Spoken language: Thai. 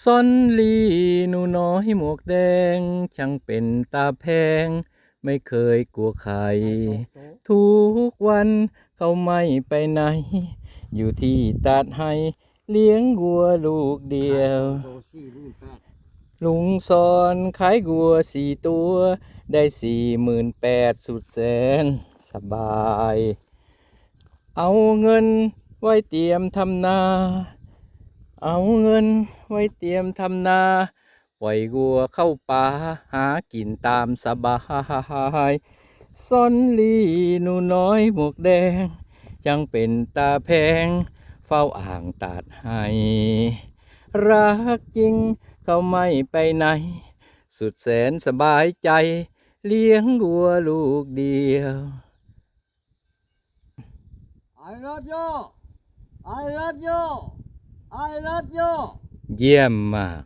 ซอนลีหนูน้อยหมวกแดง ช่างเป็นตาแพง ไม่เคยกลัวใคร ทุกวันเขาไม่ไปไหน อยู่ที่ตาดให้ เลี้ยงวัวลูกเดียว ลุงสอนขายวัวสี่ตัว ได้สี่หมื่นแปดสุดแสน สบาย เอาเงินไว้เตรียมทำนา เอาเงินไว้เตรียมทำนา ปล่อยวัวเข้าป่าหากินตามสบายซ่อนลีหนูน้อยหมวกแดง จังเป็นตาแพง เฝ้าอ่างตาดให้ รักจริงเขาไม่ไปไหน สุดแสนสบายใจ เลี้ยงวัวลูกเดียว I love you I love you I love you เยี่ยมมาก